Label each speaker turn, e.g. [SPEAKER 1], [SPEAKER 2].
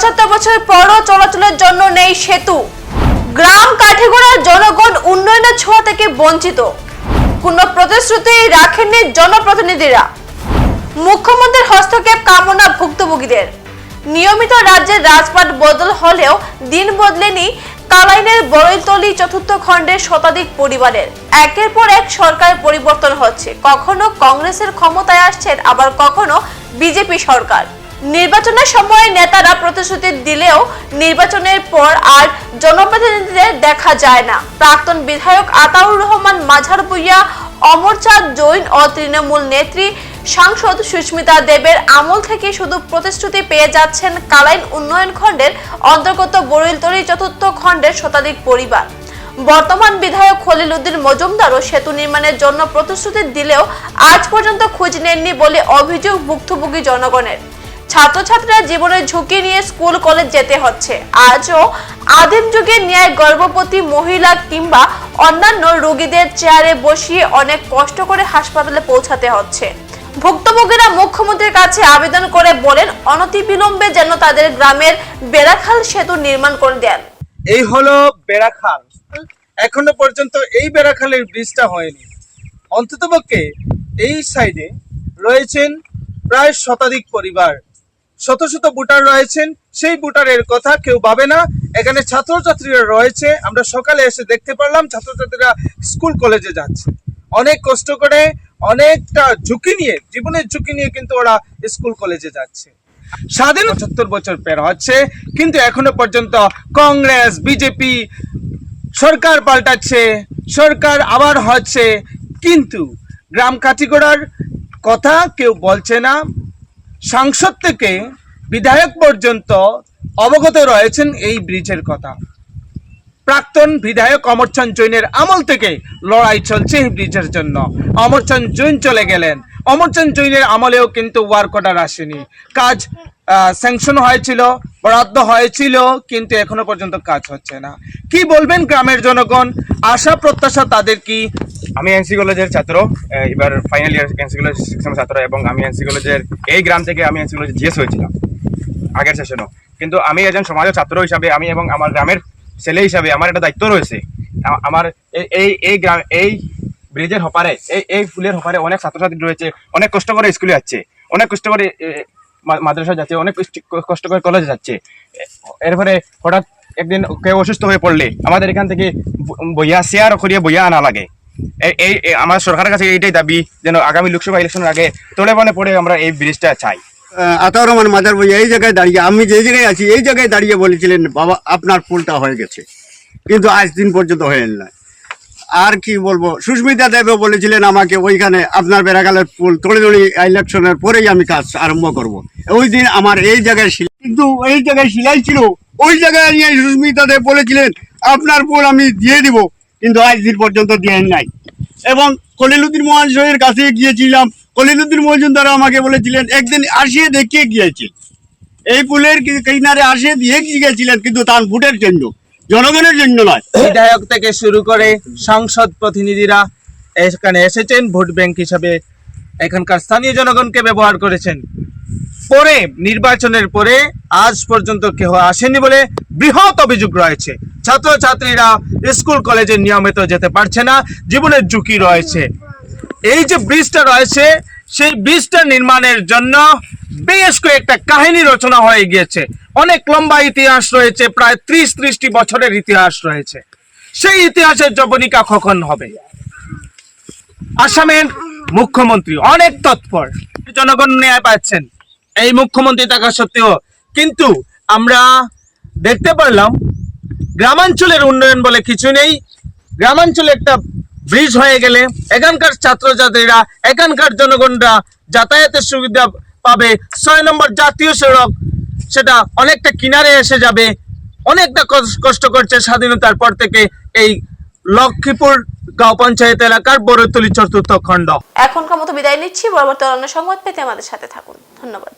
[SPEAKER 1] পঁচাত্তর বছর পরও চলাচলের জন্য নেই সেতু। গ্রাম কাঠিগোড়ার জনগণ উন্নয়নের ছোঁয়া থেকে বঞ্চিত। কোনো প্রতিশ্রুতি রাখেননি জনপ্রতিনিধিরা। মুখ্যমন্ত্রীর হস্তক্ষেপ কামনা ভুক্তভোগীদের। নিয়মিত রাজ্যের রাজপাট বদল হলেও দিন বদলেনি কালাইনের বড়ইতলি চতুর্থ খণ্ডের শতাধিক পরিবারের। একের পর এক সরকার পরিবর্তন হচ্ছে। কখনো কংগ্রেসের ক্ষমতায় আসছেন, আবার কখনো বিজেপি সরকার। নির্বাচনের সময় নেতারা প্রতিশ্রুতি দিলেও নির্বাচনের পর আর জনপ্রতিনিধিদের দেখা যায় না। প্রাক্তন বিধায়ক আতাউর রহমান, মাঝার ভুইয়া, অমরচাঁদ জৈন ও তৃণমূল নেত্রী সাংসদ সুস্মিতা দেবের আমল থেকে শুধু প্রতিশ্রুতি পেয়ে যাচ্ছেন কালাইন উন্নয়ন খণ্ডের অন্তর্গত বরুইলতরি চতুর্থ খণ্ডের শতাধিক পরিবার। বর্তমান বিধায়ক খলিল উদ্দিন মজুমদারও সেতু নির্মাণের জন্য প্রতিশ্রুতি দিলেও আজ পর্যন্ত খোঁজ নেননি বলে অভিযোগ ভুক্তভোগী জনগণের। ছাত্রছাত্রীরা জীবনের ঝুঁকি নিয়ে স্কুল, কলেজ যেতে হচ্ছে। আজও আদিম যুগে ন্যায় গর্ভবতী মহিলা কিংবা অন্যান্য রোগীদের চেয়ারে বসিয়ে অনেক কষ্ট করে হাসপাতালে পৌঁছাতে হচ্ছে। ভুক্তভোগীরা মুখ্যমন্ত্রীর কাছে আবেদন করে বলেন, অনতিবিলম্বে যেন তাদের গ্রামের বেড়াখাল সেতু নির্মাণ করে দেন।
[SPEAKER 2] এই হলো বেড়াখাল। এখনও পর্যন্ত এই বেড়াখালের ব্রিজটা হয়নি। অন্ততপক্ষে এই সাইডে রয়েছেন প্রায় শতাধিক পরিবার। শত শত ভোটার রয়েছেন, সেই ভোটারের কথা কেউ ভাবে না। এখানে ছাত্রছাত্রীরা রয়েছে, আমরা সকালে এসে দেখতে পারলাম ছাত্রছাত্রীরা স্কুল, কলেজে যাচ্ছে। অনেক কষ্ট করে, অনেকটা ঝুঁকি নিয়ে, জীবনের ঝুঁকি নিয়ে কিন্তু ওরা স্কুল, কলেজে যাচ্ছে। স্বাধীন পঁচাত্তর বছর পের হচ্ছে, কিন্তু এখনও পর্যন্ত কংগ্রেস, বিজেপি সরকার পাল্টাচ্ছে, সরকার আবার হচ্ছে। কিন্তু গ্রাম কাঠিগোড়ার কথা কেউ বলছে না সাংসদ থেকে বিধায়ক পর্যন্ত অবগত রয়েছেন এই ব্রিজের কথা। প্রাক্তন বিধায়ক অমরচন্দ জৈনের আমল থেকে লড়াই চলছে এই ব্রিজের জন্য। অমরচন্দ জৈন চলে গেলেন। অমরচন্দ জৈনের আমলেও কিন্তু ওয়ার্ক অর্ডার আসেনি। কাজ স্যাংশন হয়েছিল, বরাদ্দ হয়েছিল, কিন্তু এখনও পর্যন্ত কাজ হচ্ছে না। কি বলবেন গ্রামের জনগণ? আশা, প্রত্যাশা তাদের কি?
[SPEAKER 3] আমি এনসি কলেজের ছাত্র এবার ফাইনাল ইয়ার এনসি কলেজ সেকশনের ছাত্র এবং আমি এনসি কলেজের এই গ্রাম থেকে আমি এনসি কলেজে জিএস হয়েছিলাম, আগের সেশনও কিন্তু আমি একজন সমাজ ছাত্র হিসাবে, আমি এবং আমার গ্রামের ছেলে হিসাবে আমার একটা দায়িত্ব রয়েছে। আমার এই- এই গ্রাম, এই ব্রিজের হপারে এই এই ফুলের হপারে অনেক ছাত্রছাত্রী রয়েছে, অনেক কষ্ট করে স্কুলে যাচ্ছে, অনেক কষ্ট করে মাদ্রাসা যাচ্ছে, অনেক কষ্ট- করে কলেজে যাচ্ছে। এরপরে হঠাৎ একদিন কেউ অসুস্থ হয়ে পড়লে, আমাদের এখান থেকে বইয়া, শেয়ার করিয়ে বইয়া আনা লাগে। এই আমার সরকারের কাছে এইটাই দাবি, যেন আগামী লোকসভা ইলেকশনের আগে তোলে বনে পড়ে আমরা এই ব্রিজটা চাই।
[SPEAKER 4] আতাউর রহমান মাদার ভাই এই জায়গায় দাঁড়িয়ে, আমি যে জায়গায় আছি, এই জায়গায় দাঁড়িয়ে বলেছিলেন, বাবা, আপনার পুলটা হয়ে গেছে। কিন্তু আজ দিন পর্যন্ত হয়ে না। আর কি বলব, সুস্মিতা দেবও বলেছিলেন আমাকে, ওইখানে আপনার বেড়াগালের পুল তড়িদড়ি ইলেকশনের পরেই আমি কাজ আরম্ভ করব। ওই দিন আমার এই জায়গায় শিলাই কিন্তু এই জায়গায় শিলাই ছিল, ওই জায়গায় নিয়ে সুস্মিতা দেব বলেছিলেন, আপনার পুল আমি দিয়ে দিব। কিন্তু আজ দিন পর্যন্ত দিয়ে নাই। এবং কলিলুদ্দিন মহাশয়ের কাছে গিয়েছিলাম। কলিলুদ্দিন মজুমদার আমাকে বলেছিলেন, একদিন আসিয়ে দেখিয়ে গিয়েছে এই পুলের কিনারে আসিয়ে দিয়ে গিয়েছিলেন, কিন্তু তার ভোটের জন্য, জনগণের জন্য নয়।
[SPEAKER 2] বিধায়ক থেকে শুরু করে সংসদ প্রতিনিধিরা এখানে এসেছেন, ভোট ব্যাংক হিসাবে এখানকার স্থানীয় জনগণকে ব্যবহার করেছেন। পরে, নির্বাচনের পরে, আজ পর্যন্ত কেউ আসেনি বলে বৃহৎ অভিযোগ রয়েছে। ছাত্রছাত্রীরা স্কুল, কলেজে নিয়মিত যেতে পারছে না, জীবনের ঝুঁকি রয়েছে। এই যে ব্রিজটা রয়েছে, সেই ব্রিজটা নির্মাণের জন্য বেশ কয়েকটা কাহিনী রচনা হয়ে গিয়েছে। অনেক লম্বা ইতিহাস রয়েছে, প্রায় ত্রিশ, ত্রিশটি বছরের ইতিহাস রয়েছে। সেই ইতিহাসের জবনিকা কখন হবে? আসামের মুখ্যমন্ত্রী অনেক তৎপর। জনগণ ন্যায় পাচ্ছেন। এই মুখ্যমন্ত্রী থাকা সত্ত্বেও কিন্তু আমরা দেখতে পারলাম গ্রামাঞ্চলের উন্নয়ন বলে কিছু নেই। গ্রামাঞ্চলে একটা ব্রিজ হয়ে গেলে এখানকার ছাত্রছাত্রীরা, এখানকার জনগণরা যাতায়াতের সুবিধা পাবে। ছয় নম্বর জাতীয় সড়ক, সেটা অনেকটা কিনারে এসে যাবে। অনেকটা কষ্ট করছে স্বাধীনতার পর থেকে এই লক্ষ্মীপুর গাঁও পঞ্চায়েত এলাকার বড়তলি চতুর্থ খণ্ড।
[SPEAKER 1] এখনকার মতো বিদায় নিচ্ছি। পরবর্তী অন্য সংবাদ পেতে আমাদের সাথে থাকুন। ধন্যবাদ।